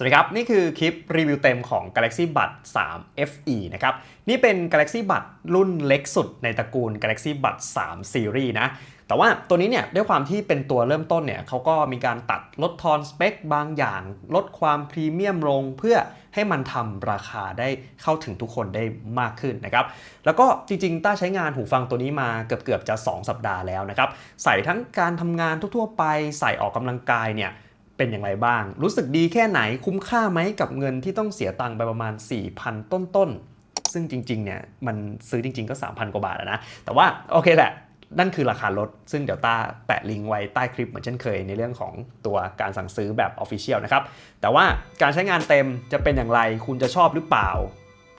สวัสดีครับ นี่คือคลิปรีวิวเต็มของ Galaxy Buds 3 FE นะครับ นี่เป็น Galaxy Buds รุ่นเล็กสุดในตระกูล Galaxy Buds 3 Series นะ แต่ว่าตัวนี้เนี่ยด้วยความที่เป็นตัวเริ่มต้นเนี่ยเขาก็มีการตัดลดทอนสเปคบางอย่าง ลดความพรีเมียมลงเพื่อให้มันทำราคาได้เข้าถึงทุกคนได้มากขึ้นนะครับ แล้วก็จริงๆ ต้าใช้งานหูฟังตัวนี้มาเกือบๆจะ 2 สัปดาห์แล้วนะครับ ใส่ทั้งการทำงานทั่วๆ ไป ใส่ออกกำลังกายเนี่ย เป็นอย่างไรบ้าง รู้สึกดีแค่ไหนคุ้มค่าไหมกับเงินที่ต้องเสียตังค์ไปประมาณ 4,000 ต้นๆ ซึ่งจริงๆเนี่ยมันซื้อจริง ๆก็ 3,000 กว่าบาทแล้วนะ แต่ว่าโอเคแหละนั่นคือราคาลดซึ่งเดี๋ยวต้าแปะลิงก์ไว้ใต้คลิปเหมือนเช่นเคยในเรื่องของตัวการสั่งซื้อแบบ Official นะครับ แต่ว่าการใช้งานเต็มจะเป็นอย่างไรคุณจะชอบหรือเปล่า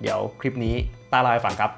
เดี๋ยวคลิปนี้ตาเล่าให้ฟังครับ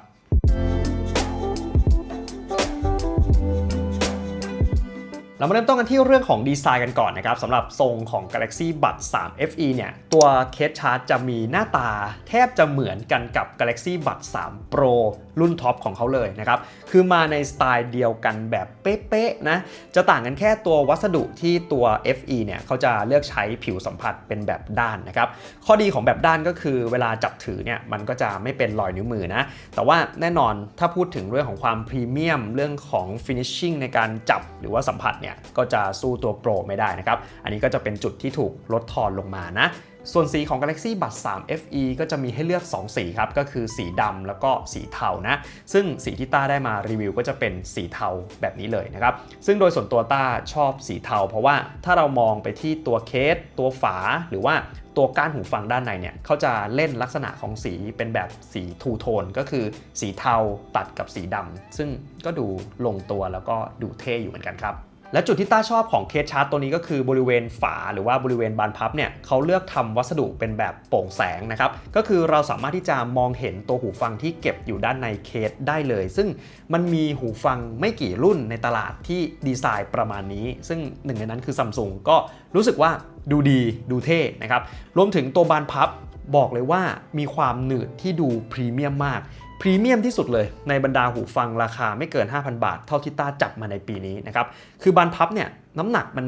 เรามาเริ่มต้นกันที่เรื่องของดีไซน์กันก่อนนะครับสำหรับทรงของ Galaxy Buds 3 FE เนี่ย ตัวเคสชาร์จจะมีหน้าตาแทบจะเหมือนกันกับ Galaxy Buds 3 Pro รุ่นท็อปของเขาเลยนะครับ คือมาในสไตล์เดียวกันแบบเป๊ะๆนะ จะต่างกันแค่ตัววัสดุที่ตัว FE เนี่ยเขาจะเลือกใช้ผิวสัมผัสเป็นแบบด้านนะครับ ข้อดีของแบบด้านก็คือเวลาจับถือเนี่ยมันก็จะไม่เป็นรอยนิ้วมือนะ แต่ว่าแน่นอนถ้าพูดถึงเรื่องของความพรีเมียมเรื่องของ finishing ในการจับหรือว่าสัมผัสเนี่ยก็จะสู้ตัว Pro ไม่ได้นะครับ อันนี้ก็จะเป็นจุดที่ถูกลดทอนลงมานะ ส่วนสีของ Galaxy Buds 3 FE ก็จะมีให้เลือก 2 สีครับ ก็คือสีดำแล้วก็สีเทานะ ซึ่งสีที่ต้าได้มารีวิวก็จะเป็นสีเทาแบบนี้เลยนะครับ ซึ่งโดยส่วนตัวต้าชอบสีเทา เพราะว่าถ้าเรามองไปที่ตัวเคส ตัวฝาหรือว่าตัวก้านหูฟังด้านในเนี่ยเขาจะเล่นลักษณะของสีเป็นแบบสีทูโทนก็คือสีเทาตัดกับสีดำซึ่งก็ดูลงตัวแล้วก็ดูเท่อยู่เหมือนกันครับ และจุดที่ต้าชอบของเคสชาร์ตตัวนี้ก็คือบริเวณฝาหรือว่าบริเวณบานพับเนี่ยเขาเลือกทำวัสดุเป็นแบบโปร่งแสงนะครับ ก็คือเราสามารถที่จะมองเห็นตัวหูฟังที่เก็บอยู่ด้านในเคสได้เลย ซึ่งมันมีหูฟังไม่กี่รุ่นในตลาดที่ดีไซน์ประมาณนี้ ซึ่งหนึ่งในนั้นคือซัมซุงก็รู้สึกว่าดูดีดูเท่นะครับ รวมถึงตัวบานพับบอกเลยว่ามีความหนืดที่ดูพรีเมียมมาก รีเมียมที่สุดเลยในบรรดาหูฟังราคาไม่เกิน 5,000 บาท เท่าที่ต้าจับมาในปีนี้นะครับ คือบานพับเนี่ยน้ำหนักมัน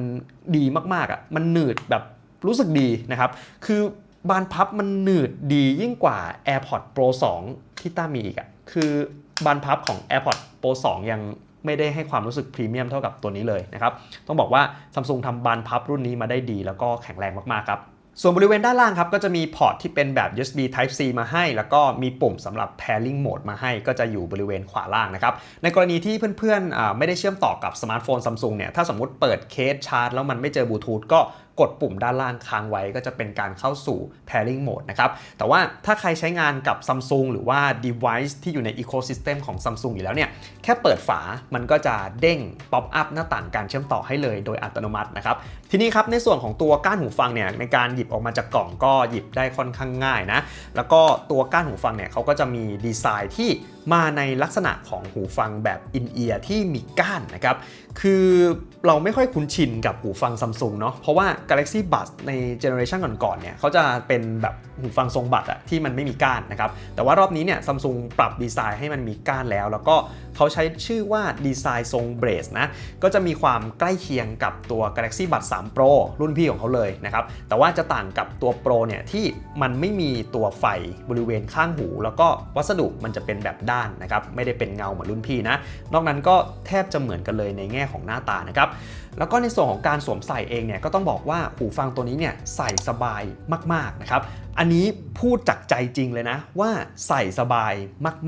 ดีมากๆอะ่ะ มันหนืดแบบรู้สึกดีนะครับ คือบานพับมันหนืดดียิ่งกว่า AirPods Pro 2 ที่ต้ามีอีกอะ่ะ คือบานพับของ AirPods Pro 2 ยังไม่ได้ให้ความรู้สึกพรีเมียมเท่ากับตัวนี้เลยนะครับ ต้องบอกว่า Samsung ทำบานพับรุ่นนี้มาได้ดีแล้วก็แข็งแรงมากๆครับ ส่วนบริเวณด้านล่างครับก็จะมีพอร์ตที่เป็นแบบ USB Type C มาให้ แล้วก็มีปุ่มสำหรับ Pairing Mode มาให้ ก็จะอยู่บริเวณขวาล่างนะครับ ในกรณีที่เพื่อนๆไม่ได้เชื่อมต่อกับสมาร์ทโฟน Samsung เนี่ย ถ้าสมมติเปิดเคสชาร์จแล้วมันไม่เจอบลูทูธก็ กดปุ่มด้านล่างค้างไว้ก็จะเป็นการเข้าสู่ pairing mode นะครับ แต่ว่าถ้าใครใช้งานกับ Samsung หรือว่า device ที่อยู่ใน ecosystem ของ Samsung อยู่แล้วเนี่ย แค่เปิดฝา มันก็จะเด้ง pop up หน้าต่างการเชื่อมต่อให้เลยโดยอัตโนมัตินะครับ ทีนี้ครับในส่วนของตัวก้านหูฟังเนี่ยในการหยิบออกมาจากกล่องก็หยิบได้ค่อนข้างง่ายนะ แล้วก็ตัวก้านหูฟังเนี่ยเขาก็จะมีดีไซน์ที่มาในลักษณะของหูฟังแบบอินเอียร์ที่มีก้านนะครับ คือเราไม่ค่อยคุ้นชินกับหูฟังซัมซุงเนาะ เพราะว่า Galaxy Buds ในเจเนอเรชันก่อนๆเนี่ยเขาจะเป็นแบบหูฟังทรงบัตอะที่มันไม่มีก้านนะครับ แต่ว่ารอบนี้เนี่ยซัมซุงปรับดีไซน์ให้มันมีก้านแล้ว แล้วก็เขาใช้ชื่อว่าดีไซน์ทรงเบรสนะ ก็จะมีความใกล้เคียงกับตัว Galaxy Buds 3 Pro รุ่นพี่ของเขาเลยนะครับ แต่ว่าจะต่างกับตัว Pro เนี่ยที่มันไม่มีตัวไฟบริเวณข้างหู แล้วก็วัสดุมันจะเป็นแบบด้านนะครับ ไม่ได้เป็นเงาเหมือนรุ่นพี่นะ นอกนั้นก็แทบจะเหมือนกันเลยในแง่ของหน้าตานะครับ แล้วก็ในส่วนของการสวมใส่เองเนี่ยก็ต้องบอกว่าหูฟังตัวนี้เนี่ยใส่สบายมากๆนะครับ อันนี้พูดจากใจจริงเลยนะว่าใส่สบาย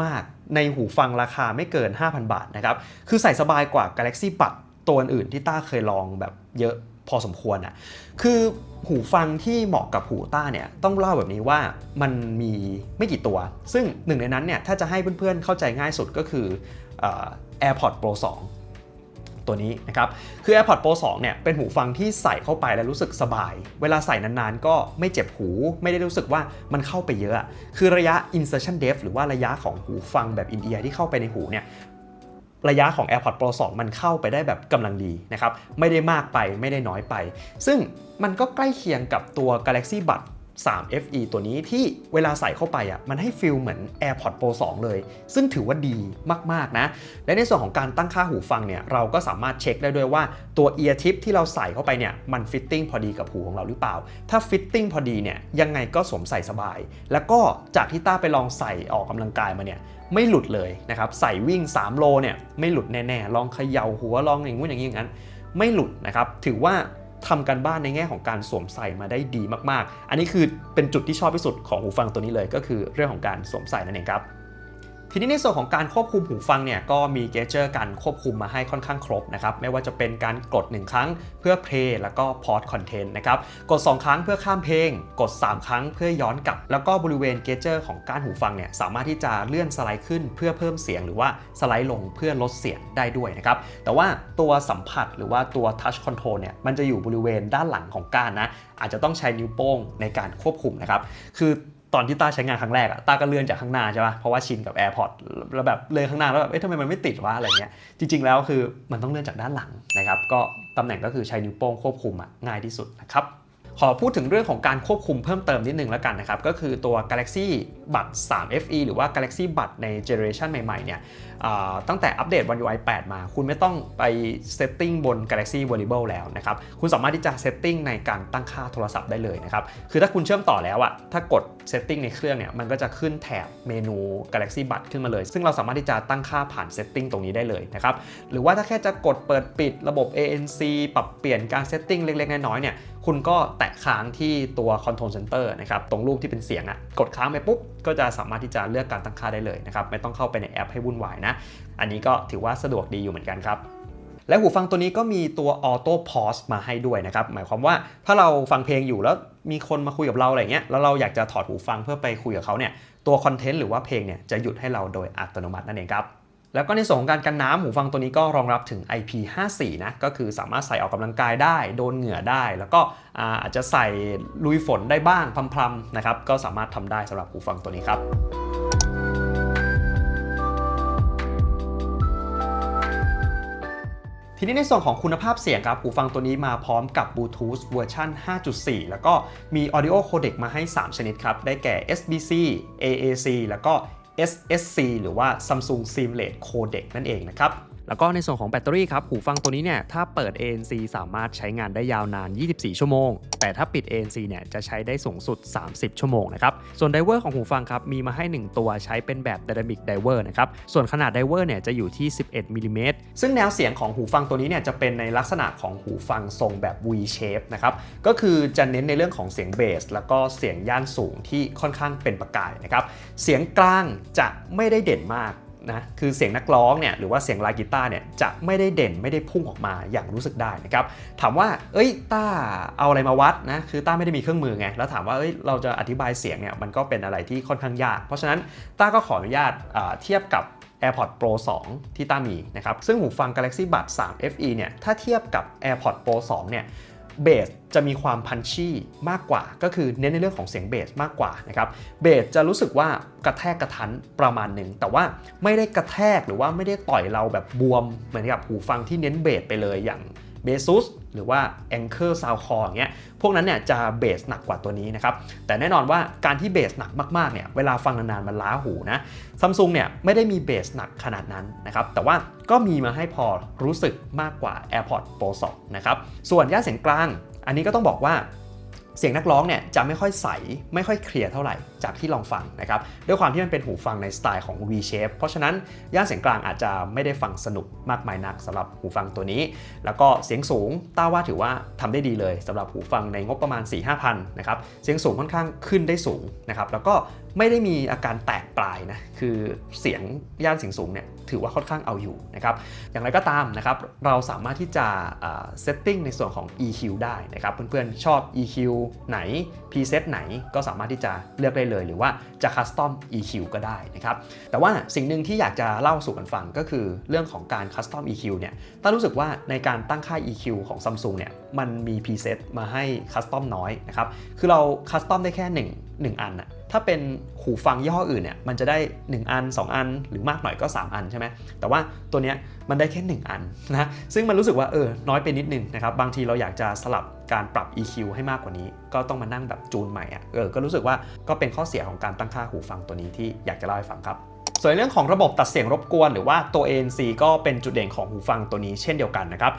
มากๆ ในหูฟังราคาไม่เกิน 5,000 บาทนะครับ คือใส่สบายกว่า Galaxy Buds ตัวอื่นที่ต้าเคยลองแบบเยอะพอสมควรอะ คือหูฟังที่เหมาะกับหูต้าเนี่ยต้องเล่าแบบนี้ว่ามันมีไม่กี่ตัว ซึ่งหนึ่งในนั้นเนี่ยถ้าจะให้เพื่อนๆเข้าใจง่ายสุดก็คือ AirPods Pro 2 ตัวนี้นะครับคือ AirPods Pro 2เนี่ยเป็นหูฟังที่ใส่เข้าไปแล้วรู้สึกสบาย เวลาใส่นานๆ ก็ไม่เจ็บหู ไม่ได้รู้สึกว่ามันเข้าไปเยอะ คือระยะ insertion depth หรือว่าระยะของหูฟังแบบ in ear ที่เข้าไปในหูเนี่ยระยะของ AirPods Pro 2 มันเข้าไปได้แบบกำลังดีนะครับ ไม่ได้มากไปไม่ได้น้อยไป ซึ่งมันก็ใกล้เคียงกับตัว Galaxy Buds 3 FE ตัวนี้ที่เวลาใส่เข้าไปอะมันให้ฟีลเหมือน AirPods Pro 2 เลย ซึ่งถือว่าดีมากๆนะ และในส่วนของการตั้งค่าหูฟังเนี่ยเราก็สามารถเช็คได้ด้วยว่าตัว ear tip ที่เราใส่เข้าไปเนี่ยมันฟิตติ้งพอดีกับหูของเราหรือเปล่า ถ้าฟิตติ้งพอดีเนี่ยยังไงก็สวมใส่สบาย แล้วก็จากที่ต้าไปลองใส่ออกกำลังกายมาเนี่ยไม่หลุดเลยนะครับใส่วิ่ง 3 โลเนี่ยไม่หลุดแน่ๆลองเขย่าหัวลองอย่างงู้นอย่างนี้อย่างนั้นไม่หลุดนะครับถือว่า ทำกันบ้านในแง่ของการสวมใส่มาได้ดีมากๆ อันนี้คือเป็นจุดที่ชอบที่สุดของหูฟังตัวนี้เลย ก็คือเรื่องของการสวมใส่นั่นเองครับ ทีนี้ในส่วนของการควบคุมหูฟังเนี่ยก็มีเกจเจอร์การควบคุมมาให้ค่อนข้างครบนะครับไม่ว่าจะเป็นการกด 1 ครั้งเพื่อเพลย์แล้วก็พอ s คอนเทนต์นะครับกด 2 ครั้งเพื่อข้ามเพลง กด 3 ครั้งเพื่อย้อนกลับ แล้วก็บริเวณเกจเจอร์ของการหูฟังเนี่ยสามารถที่จะเลื่อนสไลด์ขึ้นเพื่อเพิ่มเสียง หรือว่าสไลด์ลงเพื่อลดเสียงได้ด้วยนะครับแต่ว่าตัวสัมผัสหรือว่าตัว Touch Control เนี่ยมันจะอยู่บริเวณด้านหลังของก้านนะอาจจะต้องใช้นิ้วโป้งในการควบคุมนะครับคือ ตอนที่ต้าใช้งานครั้งแรกอะต้าก็เลื่อนจากข้างหน้าใช่ปะเพราะว่าชินกับ AirPods แล้วแบบเลยข้างหน้าแล้วแบบเอ๊ะทำไมมันไม่ติดวะอะไรเงี้ย จริง ๆ แล้วคือมันต้องเลื่อนจากด้านหลังนะครับ ก็ตำแหน่งก็คือใช้นิ้วโป้งควบคุมอะง่ายที่สุดนะครับ ขอพูดถึงเรื่องของการควบคุมเพิ่มเติมนิดนึงแล้วกันนะครับ ก็คือตัว Galaxy Buds 3 FE หรือว่า Galaxy Buds ในเจเนอเรชันใหม่ๆเนี่ยตั้งแต่อัปเดต One UI 8 มา คุณไม่ต้องไปเซตติ้งบน Galaxy Wearable แล้วนะครับ คุณสามารถที่จะเซตติ้งในการตั้งค่าโทรศัพท์ได้เลยนะครับ คือถ้าคุณเชื่อมต่อแล้วอะถ้ากดเซตติ้งในเครื่องเนี่ย มันก็จะขึ้นแถบเมนู Galaxy Buds ขึ้นมาเลย ซึ่งเราสามารถที่จะตั้งค่าผ่านเซตติ้งตรงนี้ได้เลยนะครับ หรือว่าถ้าแค่จะกดเปิดปิดระบบ ANC ปรับเปลี่ยนการเซตติ้งเล็กๆน้อยๆเนี่ยคุณก็แตะค้างที่ตัว Control Center นะครับตรงรูปที่เป็นเสียงอะกดค้างไปปุ๊บ ก็จะสามารถที่จะเลือกการตั้งค่าได้เลยนะครับไม่ต้องเข้าไปในแอปให้วุ่นวายนะ อันนี้ก็ถือว่าสะดวกดีอยู่เหมือนกันครับและหูฟังตัวนี้ก็มีตัว Auto Pause มาให้ด้วยนะครับ หมายความว่าถ้าเราฟังเพลงอยู่แล้วมีคนมาคุยกับเราอะไรเงี้ย แล้วเราอยากจะถอดหูฟังเพื่อไปคุยกับเขาเนี่ย ตัวคอนเทนต์หรือว่าเพลงเนี่ยจะหยุดให้เราโดยอัตโนมัตินั่นเองครับ แล้วก็ในส่วนของการกันน้ำหูฟังตัวนี้ก็รองรับถึง IP54 นะก็คือสามารถใส่ออกกำลังกายได้ โดนเหงื่อได้ แล้วก็อาอาจจะใส่ลุยฝนได้บ้างพรำๆนะครับก็สามารถทำได้สำหรับหูฟังตัวนี้ครับทีนี้ในส่วนของคุณภาพเสียงครับ หูฟังตัวนี้มาพร้อมกับบลูทูธเวอร์ชัน5.4 แล้วก็มี Audio Codec มาให้ 3 ชนิดครับ ได้แก่ SBC AAC แล้วก็ SSC หรือว่า Samsung Seamless Codec นั่นเองนะครับ แล้วก็ในส่วนของแบตเตอรี่ครับ หูฟังตัวนี้เนี่ย ถ้าเปิด ANC สามารถใช้งานได้ยาวนาน 24 ชั่วโมง แต่ถ้าปิด ANC เนี่ย จะใช้ได้สูงสุด 30 ชั่วโมงนะครับ ส่วนไดเวอร์ของหูฟังครับ มีมาให้ 1 ตัวใช้เป็นแบบ Dynamic Diver นะครับ ส่วนขนาดไดเวอร์เนี่ย จะอยู่ที่ 11มิลลิเมตรซึ่งแนวเสียงของหูฟังตัวนี้เนี่ย จะเป็นในลักษณะของหูฟังทรงแบบ V shape นะครับ ก็คือจะเน้นในเรื่องของเสียงเบสแล้วก็เสียงย่านสูงที่ค่อนข้างเป็นประกายนะครับ เสียงกลางจะไม่ได้เด่นมาก นะคือเสียงนักร้องเนี่ยหรือว่าเสียงลายกีตาร์เนี่ยจะไม่ได้เด่นไม่ได้พุ่งออกมาอย่างรู้สึกได้นะครับถามว่า เอ้ยต้าเอาอะไรมาวัดนะคือต้าไม่ได้มีเครื่องมือไงแล้วถามว่าเอ้ยเราจะอธิบายเสียงเนี่ยมันก็เป็นอะไรที่ค่อนข้างยาก เพราะฉะนั้นต้าก็ขออนุญาตเทียบกับ AirPods Pro 2 ที่ต้ามีนะครับซึ่งหูฟัง Galaxy Buds 3 FE เนี่ยถ้าเทียบกับ AirPods Pro 2 เนี่ย เบสจะมีความพันชี่มากกว่า ก็คือเน้นในเรื่องของเสียงเบสมากกว่านะครับเบสจะรู้สึกว่ากระแทกกระทันประมาณหนึ่งแต่ว่าไม่ได้กระแทกหรือว่าไม่ได้ต่อยเราแบบบวมเหมือนกับหูฟังที่เน้นเบสไปเลยอย่าง เบซุสหรือว่า Anchor Sound Core อย่างเงี้ยพวกนั้นเนี่ยจะเบสหนักกว่าตัวนี้นะครับ แต่แน่นอนว่าการที่เบสหนักมากๆเนี่ยเวลาฟังนานๆมันล้าหูนะซัมซุงเนี่ยไม่ได้มีเบสหนักขนาดนั้นนะครับแต่ว่าก็มีมาให้พอรู้สึกมากกว่า AirPods Pro 2นะครับส่วนย่าเสียงกลาง อันนี้ก็ต้องบอกว่า เสียงนักร้องเนี่ยจะไม่ค่อยใสไม่ค่อยเคลียร์เท่าไหร่จากที่ลองฟังนะครับด้วยความที่มันเป็นหูฟังในสไตล์ของ V shape เพราะฉะนั้นย่านเสียงกลางอาจจะไม่ได้ฟังสนุกมากมายนักสำหรับหูฟังตัวนี้ แล้วก็เสียงสูงต้าว่าถือว่าทำได้ดีเลยสำหรับหูฟังในงบประมาณ4 5พันนะครับเสียงสูงค่อนข้างขึ้นได้สูงนะครับแล้วก็ ไม่ได้มีอาการแตกปลายนะคือเสียงย่านเสียงสูงเนี่ยถือว่าค่อนข้างเอาอยู่นะครับอย่างไรก็ตามนะครับเราสามารถที่จะเซตติ้งในส่วนของ EQ ได้นะครับเพื่อนๆชอบ EQ ไหน preset ไหนก็สามารถที่จะเลือกได้เลย หรือว่าจะ custom EQ ก็ได้นะครับแต่ว่าสิ่งหนึ่งที่อยากจะเล่าสู่กันฟังก็คือเรื่องของการ custom EQ เนี่ยต้ารู้สึกว่าในการตั้งค่า EQ ของ Samsung เนี่ยมันมี preset มาให้ custom น้อยนะครับคือเรา custom ได้แค่ 1 อันอะถ้าเป็นหูฟังยี่ห้ออื่นเนี่ยมันจะได้ 1 อัน 2 อัน หรือมากหน่อยก็ 3 อันใช่ไหมแต่ว่าตัวเนี้ยมันได้แค่ 1 อันนะซึ่งมันรู้สึกว่าเออน้อยไปนิดนึงนะครับบางทีเราอยากจะสลับการปรับ EQ ให้มากกว่านี้ ก็ต้องมานั่งแบบจูนใหม่อะเออก็รู้สึกว่าก็เป็นข้อเสียของการตั้งค่าหูฟังตัวนี้ที่อยากจะเล่าให้ฟังครับ ส่วนเรื่องของระบบตัดเสียงรบกวน หรือว่าตัว ANC ก็เป็นจุดเด่นของหูฟังตัวนี้เช่นเดียวกันนะครับ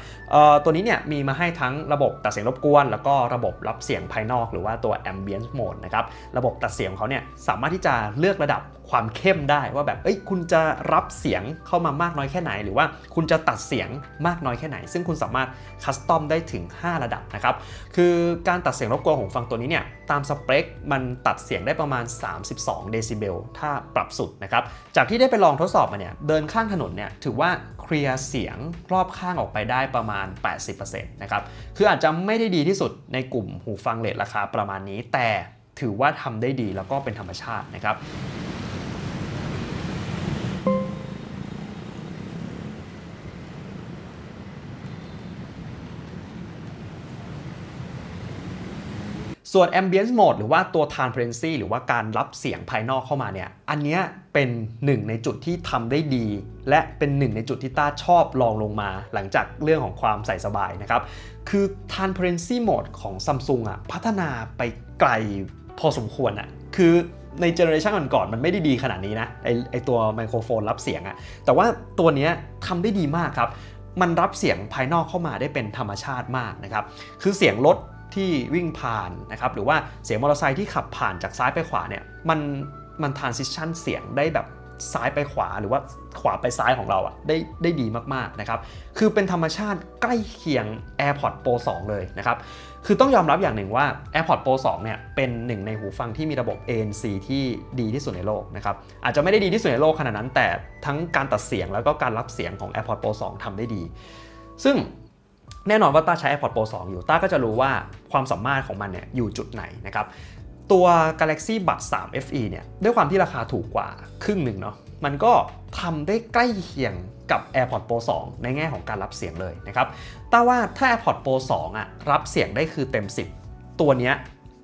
ตัวนี้เนี่ยมีมาให้ทั้งระบบตัดเสียงรบกวน แล้วก็ระบบรับเสียงภายนอก หรือว่าตัว Ambience Mode นะครับระบบตัดเสียงเขาเนี่ยสามารถที่จะเลือกระดับความเข้มได้ว่าแบบเอ้ยคุณจะรับเสียงเข้ามามากน้อยแค่ไหน หรือว่าคุณจะตัดเสียงมากน้อยแค่ไหน ซึ่งคุณสามารถคัสตอมได้ถึง 5 ระดับนะครับคือการตัดเสียงรบกวนของหูฟังตัวนี้เนี่ยตามสเปคมันตัดเสียงได้ประมาณ 32 เดซิเบลถ้าปรับสุดนะครับจากที่ได้ไปลองทดสอบมาเนี่ยเดินข้างถนนเนี่ยถือว่าเคลียร์เสียงรอบข้างออกไปได้ประมาณ 80%นะครับคืออาจจะไม่ได้ดีที่สุดในกลุ่มหูฟังเลทราคาประมาณนี้ แต่ถือว่าทำได้ดีแล้วก็เป็นธรรมชาตินะครับ ส่วน Ambience Mode หรือว่าตัว Transparency หรือว่าการรับเสียงภายนอกเข้ามาเนี่ย อันเนี้ยเป็นหนึ่งในจุดที่ทำได้ดี และเป็นหนึ่งในจุดที่ต้าชอบลองลงมา หลังจากเรื่องของความใส่สบายนะครับ คือ Transparency Mode ของ Samsung อะพัฒนาไปไกลพอสมควรอะ คือในเจเนอเรชันก่อนๆมันไม่ได้ดีขนาดนี้นะไอไอตัวไมโครโฟนรับเสียงอะแต่ว่าตัวนี้ทำได้ดีมากครับ มันรับเสียงภายนอกเข้ามาได้เป็นธรรมชาติมากนะครับ คือเสียงรถ ที่วิ่งผ่านนะครับหรือว่าเสียงมอเตอร์ไซค์ที่ขับผ่านจากซ้ายไปขวาเนี่ยมันมันทรานซิชันเสียงได้แบบซ้ายไปขวาหรือว่าขวาไปซ้ายของเราอะได้ได้ดีมากๆนะครับคือเป็นธรรมชาติใกล้เคียง AirPods Pro 2 เลยนะครับคือต้องยอมรับอย่างหนึ่งว่า AirPods Pro 2 เนี่ยเป็นหนึ่งในหูฟังที่มีระบบ ANC ที่ดีที่สุดในโลกนะครับอาจจะไม่ได้ดีที่สุดในโลกขนาดนั้น แต่ทั้งการตัดเสียงแล้วก็การรับเสียงของ AirPods Pro 2ทำได้ดี ซึ่ง แน่นอนว่าต้าใช้ AirPods Pro 2 อยู่ต้าก็จะรู้ว่าความสามารถของมันเนี่ยอยู่จุดไหนนะครับตัว Galaxy Buds 3 FE เนี่ยด้วยความที่ราคาถูกกว่าครึ่งหนึ่งเนาะมันก็ทำได้ใกล้เคียงกับ AirPods Pro 2 ในแง่ของการรับเสียงเลยนะครับแต่ว่าถ้า AirPods Pro 2อะรับเสียงได้คือเต็ม 10 ตัวเนี้ย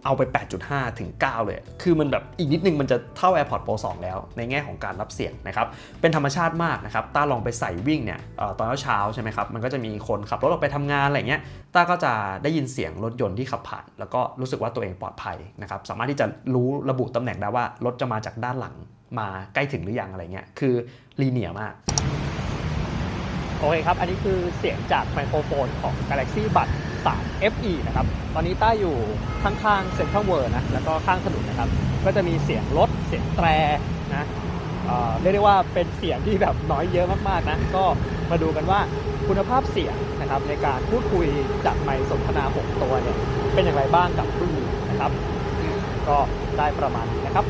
เอาไป 8.5 ถึง 9 เลย คือมันแบบอีกนิดนึงมันจะเท่า AirPods Pro 2 แล้ว ในแง่ของการรับเสียงนะครับ เป็นธรรมชาติมากนะครับ ต้าลองไปใส่วิ่งเนี่ยออตอนเช้าใช่ไหมครับ มันก็จะมีคนขับรถออกไปทำงานอะไรเงี้ย ต้าก็จะได้ยินเสียงรถยนต์ที่ขับผ่าน แล้วก็รู้สึกว่าตัวเองปลอดภัยนะครับ สามารถที่จะรู้ระบุตำแหน่งได้ว่ารถจะมาจากด้านหลัง มาใกล้ถึงหรือยังอะไรเงี้ย คือลีเนียมากโอเคครับ อันนี้คือเสียงจากไมโครโฟนของ Galaxy Buds 3 FE นะครับ ตอนนี้ต้าอยู่ข้างๆเซ็นทรัลเวิร์นะ แล้วก็ข้างถนนนะครับ ก็จะมีเสียงรถ เสียงแตรนะเรียกได้ว่าเป็นเสียงที่แบบน้อยเยอะมากๆนะ ก็มาดูกันว่าคุณภาพเสียงนะครับในการพูดคุยจากไมค์สนทนา 6 ตัวเนี่ย เป็นอย่างไรบ้างกับรุ่นนี้นะครับ ก็ได้ประมาณนี้นะครับ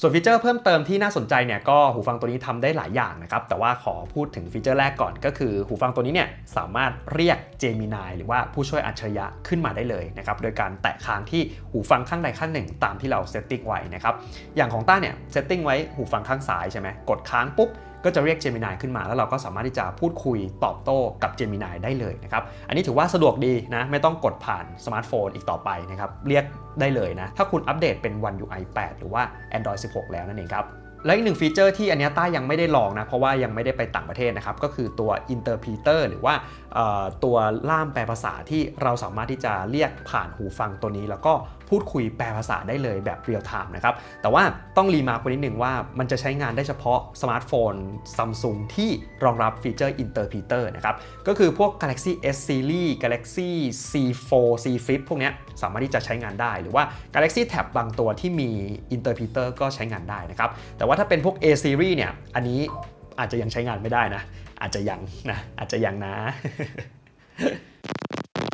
ส่วนฟีเจอร์เพิ่มเติมที่น่าสนใจเนี่ยก็หูฟังตัวนี้ทำได้หลายอย่างนะครับ แต่ว่าขอพูดถึงฟีเจอร์แรกก่อนก็คือ หูฟังตัวนี้เนี่ยสามารถเรียก Gemini หรือว่าผู้ช่วยอัจฉริยะขึ้นมาได้เลยนะครับ โดยการแตะค้างที่หูฟังข้างใดข้างหนึ่ง ตามที่เราเซตติ้งไว้นะครับ อย่างของต้าเนี่ยเซตติ้งไว้หูฟังข้างซ้ายใช่ไหมกดค้างปุ๊บ ก็จะเรียก Gemini ขึ้นมา แล้วเราก็สามารถที่จะพูดคุยตอบโต้กับ Gemini ได้เลยนะครับ อันนี้ถือว่าสะดวกดีนะ ไม่ต้องกดผ่านสมาร์ทโฟนอีกต่อไปนะครับ เรียกได้เลยนะ ถ้าคุณอัปเดตเป็น One UI 8 หรือว่า Android 16 แล้วนั่นเองครับและอีกหนึ่งฟีเจอร์ที่อันนี้ต้ายังไม่ได้ลองนะ เพราะว่ายังไม่ได้ไปต่างประเทศนะครับ ก็คือตัว interpreter หรือว่าตัวล่ามแปลภาษาที่เราสามารถที่จะเรียกผ่านหูฟังตัวนี้ แล้วก็พูดคุยแปลภาษาได้เลยแบบเรียลไทม์นะครับ แต่ว่าต้องรีมาร์กไว้นิดนึงว่ามันจะใช้งานได้เฉพาะสมาร์ทโฟน Samsung ที่รองรับฟีเจอร์ interpreter นะครับ ก็คือพวก Galaxy S Series Galaxy C4 C Flip พวกนี้สามารถที่จะใช้งานได้ หรือว่า Galaxy Tab บางตัวที่มี interpreter ก็ใช้งานได้นะครับ แต่ว่าถ้าเป็นพวก A Series เนี่ย อันนี้อาจจะยังใช้งานไม่ได้นะ อาจจะยังนะอาจจะยังนะ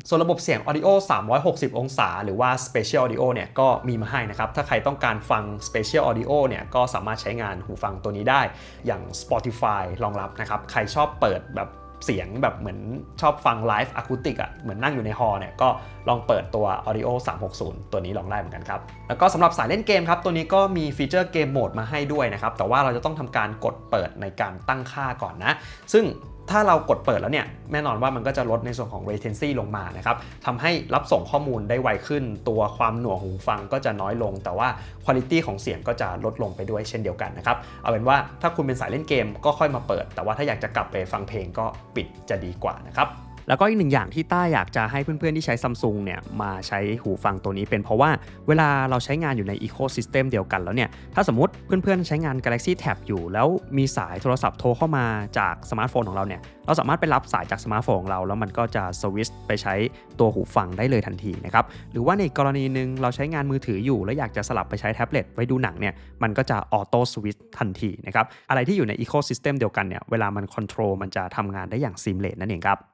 ส่วนระบบเสียง Audio 360 องศา หรือว่า Spatial Audio เนี่ยก็มีมาให้นะครับ ถ้าใครต้องการฟัง Spatial Audio เนี่ยก็สามารถใช้งานหูฟังตัวนี้ได้ อย่าง Spotify รองรับนะครับ ใครชอบเปิดแบบ เสียงแบบเหมือนชอบฟังไลฟ์อะคูติกอะเหมือนนั่งอยู่ในฮอล์เนี่ยก็ลองเปิดตัว Audio 360 ตัวนี้ลองได้เหมือนกันครับ แล้วก็สำหรับสายเล่นเกมครับ ตัวนี้ก็มีฟีเจอร์เกมโหมดมาให้ด้วยนะครับ แต่ว่าเราจะต้องทำการกดเปิดในการตั้งค่าก่อนนะ ซึ่ง ถ้าเรากดเปิดแล้วเนี่ยแน่นอนว่ามันก็จะลดในส่วนของ latency ลงมานะครับทำให้รับส่งข้อมูลได้ไวขึ้น ตัวความหน่วงหูฟังก็จะน้อยลง แต่ว่า quality ของเสียงก็จะลดลงไปด้วยเช่นเดียวกันนะครับ เอาเป็นว่าถ้าคุณเป็นสายเล่นเกมก็ค่อยมาเปิด แต่ว่าถ้าอยากจะกลับไปฟังเพลงก็ปิดจะดีกว่านะครับ แล้วก็อีกหนึ่งอย่างที่ต้าอยากจะให้เพื่อนๆที่ใช้ซัมซุงเนี่ยมาใช้หูฟังตัวนี้เป็นเพราะว่าเวลาเราใช้งานอยู่ในอีโค y ิสเต็มเดียวกันแล้วเนี่ยถ้าสมมติเพื่อนๆใช้งาน Galaxy Tab อยู่ แล้วมีสายโทรศัพท์โทรเข้ามาจากสมาร์ทโฟนของเราเนี่ยเราสามารถไปรับสายจากสมาร์ทโฟนของเรา แล้วมันก็จะสวิตช์ไปใช้ตัวหูฟังได้เลยทันทีนะครับหรือว่าในกรณีหนึ่งเราใช้งานมือถืออยู่ แล้วอยากจะสลับไปใช้แท็บเล็ตไว้ดูหนังเนี่ยมันก็จะออโต้สวิตช์ทันทีนะครับอะไรที่อยู่ในอีโค y ิสเต็มเดียวกันเนี่ยเวลามันคอนโทรลมันจะทำงานได้อย่างซีมเลสนั่นเองครับ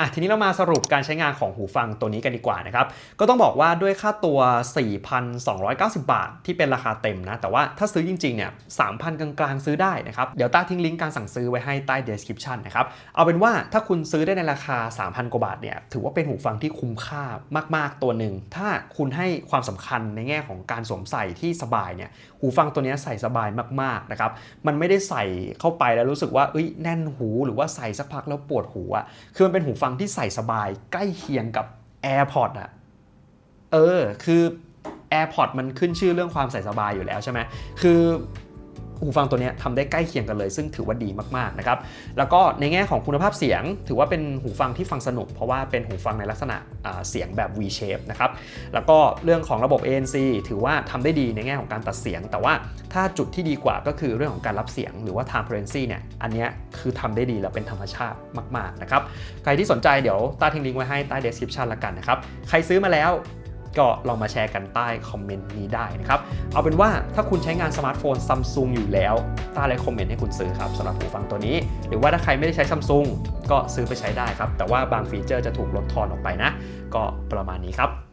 อะทีนี้เรามาสรุปการใช้งานของหูฟังตัวนี้กันดีกว่านะครับก็ต้องบอกว่าด้วยค่าตัว 4,290 บาท ที่เป็นราคาเต็มนะ แต่ว่าถ้าซื้อจริงๆเนี่ย3,000 กลางๆ ซื้อได้นะครับเดี๋ยวต้าทิ้งลิงก์การสั่งซื้อไว้ให้ใต้ description นะครับเอาเป็นว่าถ้าคุณซื้อได้ในราคา 3,000 กว่าบาทเนี่ยถือว่าเป็นหูฟังที่คุ้มค่ามากๆตัวหนึ่งถ้าคุณให้ความสำคัญในแง่ของการสวมใส่ที่สบายเนี่ยหูฟังตัวนี้ใส่สบายมากๆนะครับมันไม่ได้ใส่เข้าไปแล้วรู้สึกว่าเอ้ยแน่นหูหรือว่าใส่สักพักแล้วปวดหูอะคือมันเป็นหูฟังที่ใส่สบายใกล้เคียงกับ AirPod อะเออ คือ AirPods มันขึ้นชื่อเรื่องความใส่สบายอยู่แล้วใช่ไหมคือ หูฟังตัวนี้ทำได้ใกล้เคียงกันเลย ซึ่งถือว่าดีมากๆนะครับแล้วก็ในแง่ของคุณภาพเสียง ถือว่าเป็นหูฟังที่ฟังสนุก เพราะว่าเป็นหูฟังในลักษณะเสียงแบบ V shape นะครับแล้วก็เรื่องของระบบ ANC ถือว่าทำได้ดีในแง่ของการตัดเสียง แต่ว่าถ้าจุดที่ดีกว่าก็คือเรื่องของการรับเสียงหรือว่า transparency เนี่ยอันนี้คือทำได้ดีและเป็นธรรมชาติมากๆนะครับใครที่สนใจเดี๋ยวต้าทิ้งลิงก์ไว้ให้ใต้ description ละกันนะครับใครซื้อมาแล้ว ก็ลองมาแชร์กันใต้คอมเมนต์นี้ได้นะครับ เอาเป็นว่าถ้าคุณใช้งานสมาร์ทโฟนซัมซุงอยู่แล้วต้าเลยคอมเมนต์ให้คุณซื้อครับสำหรับหูฟังตัวนี้ หรือว่าถ้าใครไม่ได้ใช้ซัมซุงก็ซื้อไปใช้ได้ครับ แต่ว่าบางฟีเจอร์จะถูกลดทอนออกไปนะ ก็ประมาณนี้ครับ